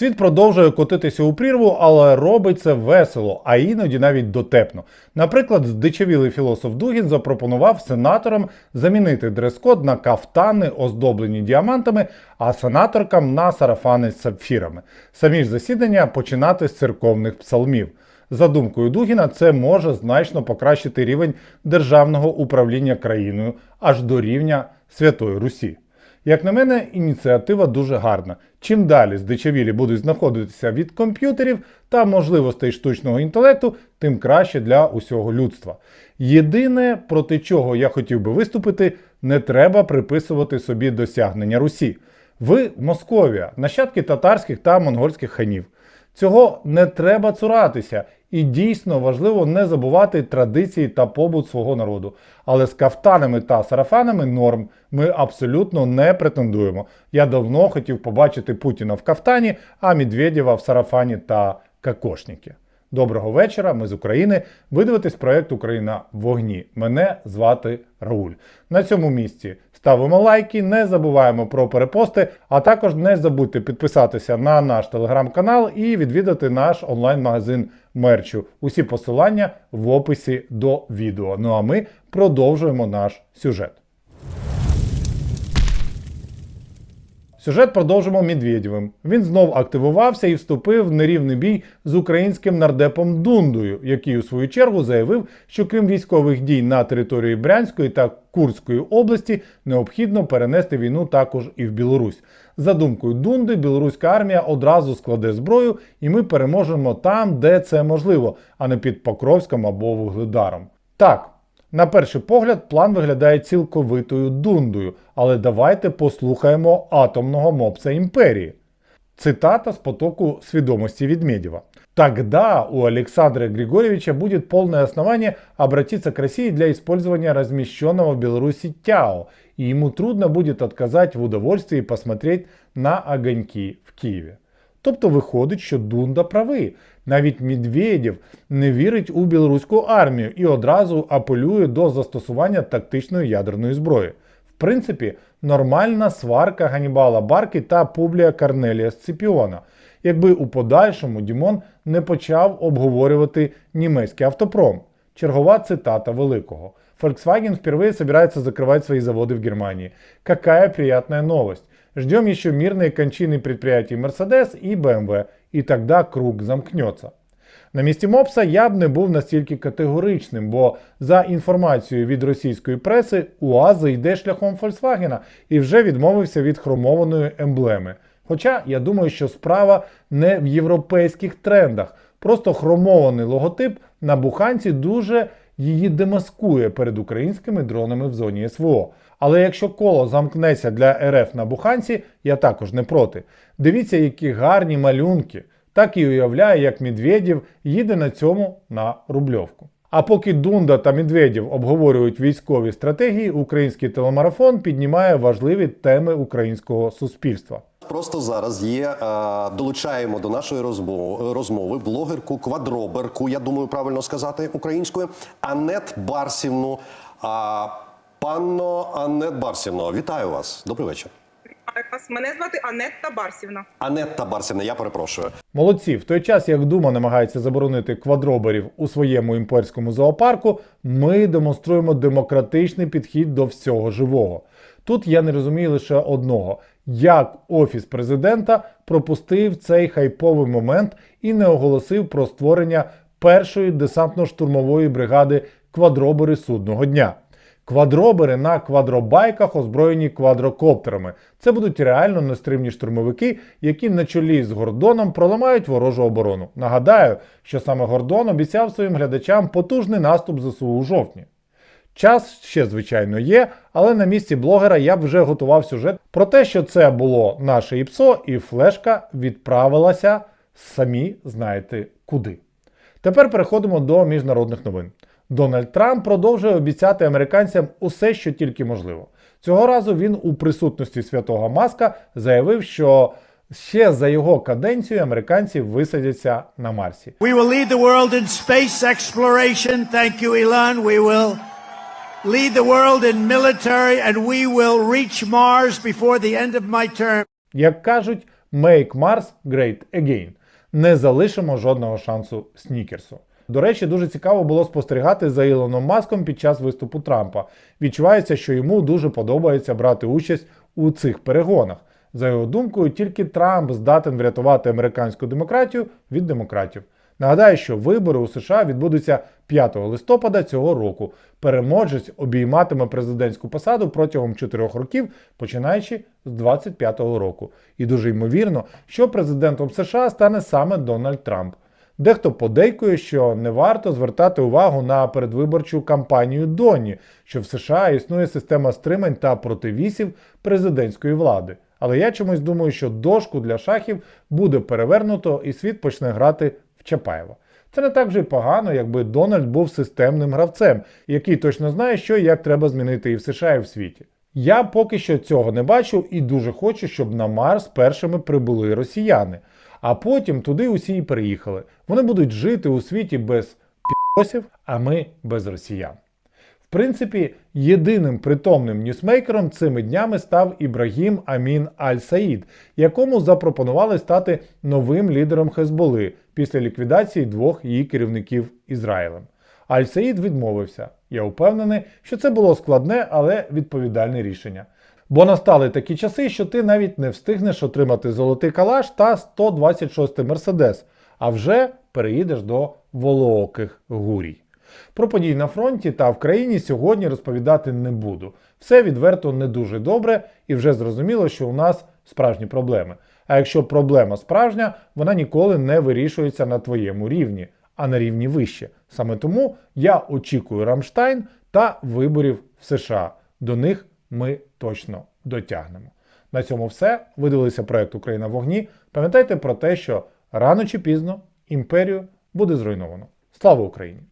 Світ продовжує котитися у прірву, але робить це весело, а іноді навіть дотепно. Наприклад, здичавілий філософ Дугін запропонував сенаторам замінити дрес-код на кафтани, оздоблені діамантами, а сенаторкам на сарафани з сапфірами. Самі ж засідання починати з церковних псалмів. За думкою Дугіна, це може значно покращити рівень державного управління країною аж до рівня Святої Русі. Як на мене, ініціатива дуже гарна. Чим далі здичавілі будуть знаходитися від комп'ютерів та можливостей штучного інтелекту, тим краще для усього людства. Єдине, проти чого я хотів би виступити, не треба приписувати собі досягнення Русі. Ви Московія, нащадки татарських та монгольських ханів. Цього не треба цуратися, і дійсно важливо не забувати традиції та побут свого народу. Але з кафтанами та сарафанами норм ми абсолютно не претендуємо. Я давно хотів побачити Путіна в кафтані, а Медведєва в сарафані та кокошники. Доброго вечора, ми з України. Ви дивитесь проект Україна в вогні. Мене звати Рауль. На цьому місці ставимо лайки, не забуваємо про перепости, а також не забудьте підписатися на наш телеграм-канал і відвідати наш онлайн-магазин мерчу. Усі посилання в описі до відео. Ну а ми продовжуємо наш сюжет. Сюжет продовжимо Медведєвим. Він знов активувався і вступив в нерівний бій з українським нардепом Дундою, який у свою чергу заявив, що крім військових дій на території Брянської та Курської області необхідно перенести війну також і в Білорусь. За думкою Дунди, білоруська армія одразу складе зброю, і ми переможемо там, де це можливо, а не під Покровськом або Вугледаром. Так, на перший погляд, план виглядає цілковитою дундою, але давайте послухаємо атомного мопса імперії. Цитата с потоку сведомости Ведмедева. Тогда у Александра Григорьевича будет полное основание обратиться к России для использования размещенного в Беларуси ТЯО, и ему трудно будет отказать в удовольствии посмотреть на огоньки в Києві. Тобто виходить, що Дунда правий. Навіть Медведєв не вірить у білоруську армію і одразу апелює до застосування тактичної ядерної зброї. В принципі, нормальна сварка Ганібала Барки та Публія Корнелія Сципіона, якби у подальшому Дімон не почав обговорювати німецький автопром. Чергова цитата Великого. Volkswagen впервые собирается закрывать свои заводы в Германии. Какая приятная новость. Ждем еще мирные кончины предприятий Mercedes и BMW, і тогда круг замкнеться. На місці Мопса я б не був настільки категоричним, бо за інформацією від російської преси УАЗ йде шляхом Volkswagen і вже відмовився від хромованої емблеми. Хоча я думаю, що справа не в європейських трендах, просто хромований логотип на буханці дуже її демаскує перед українськими дронами в зоні СВО. Але якщо коло замкнеться для РФ на буханці, я також не проти. Дивіться, які гарні малюнки. Так і уявляє, як Медведєв їде на цьому на Рубльовку. А поки Дунда та Медведєв обговорюють військові стратегії, український телемарафон піднімає важливі теми українського суспільства. Просто зараз є е, долучаємо до нашої розмови, розмови блогерку квадроберку, я думаю, правильно сказати українською, Анет Барсівну. А, панно Анет Барсівно, вітаю вас. Добрий вечір. Мене звати Анетта Барсівна. Анетта Барсівна, я перепрошую. Молодці, в той час, як Дума намагається заборонити квадроберів у своєму імперському зоопарку, ми демонструємо демократичний підхід до всього живого. Тут я не розумію лише одного: як офіс президента пропустив цей хайповий момент і не оголосив про створення першої десантно-штурмової бригади квадробери судного дня. Квадробери на квадробайках озброєні квадрокоптерами. Це будуть реально нестримні штурмовики, які на чолі з Гордоном проламають ворожу оборону. Нагадаю, що саме Гордон обіцяв своїм глядачам потужний наступ ЗСУ у жовтні. Час ще, звичайно, є, але на місці блогера я б вже готував сюжет про те, що це було наше ІПСО, і флешка відправилася самі знаєте куди. Тепер переходимо до міжнародних новин. Дональд Трамп продовжує обіцяти американцям усе, що тільки можливо. Цього разу він у присутності святого Маска заявив, що ще за його каденцію американці висадяться на Марсі. We will lead the world in space exploration. Thank you, Elon. We will lead the world in military and we will reach Mars before the end of my term. Як кажуть, Make Mars Great Again. Не залишимо жодного шансу Снікерсу. До речі, дуже цікаво було спостерігати за Ілоном Маском під час виступу Трампа. Відчувається, що йому дуже подобається брати участь у цих перегонах. За його думкою, тільки Трамп здатен врятувати американську демократію від демократів. Нагадаю, що вибори у США відбудуться 5 листопада цього року. Переможець обійматиме президентську посаду протягом 4 років, починаючи з 25-го року. І дуже ймовірно, що президентом США стане саме Дональд Трамп. Дехто подейкує, що не варто звертати увагу на передвиборчу кампанію Доні, що в США існує система стримань та противісів президентської влади. Але я чомусь думаю, що дошку для шахів буде перевернуто і світ почне грати в Чапаєва. Це не так вже й погано, якби Дональд був системним гравцем, який точно знає, що і як треба змінити і в США, і в світі. Я поки що цього не бачу і дуже хочу, щоб на Марс першими прибули росіяни, а потім туди усі і переїхали. Вони будуть жити у світі без підосів, а ми без росіян. Принципі, єдиним притомним ньюсмейкером цими днями став Ібрагім Амін Аль-Саїд, якому запропонували стати новим лідером Хезболи після ліквідації двох її керівників Ізраїлем. Аль-Саїд відмовився. Я впевнений, що це було складне, але відповідальне рішення. Бо настали такі часи, що ти навіть не встигнеш отримати золотий калаш та 126 Мерседес, а вже переїдеш до волооких гурій. Про події на фронті та в країні сьогодні розповідати не буду. Все відверто не дуже добре, і вже зрозуміло, що у нас справжні проблеми. А якщо проблема справжня, вона ніколи не вирішується на твоєму рівні, а на рівні вище. Саме тому я очікую Рамштайн та виборів в США. До них ми точно дотягнемо. На цьому все. Ви дивилися проект Україна в вогні. Пам'ятайте про те, що рано чи пізно імперію буде зруйновано. Слава Україні!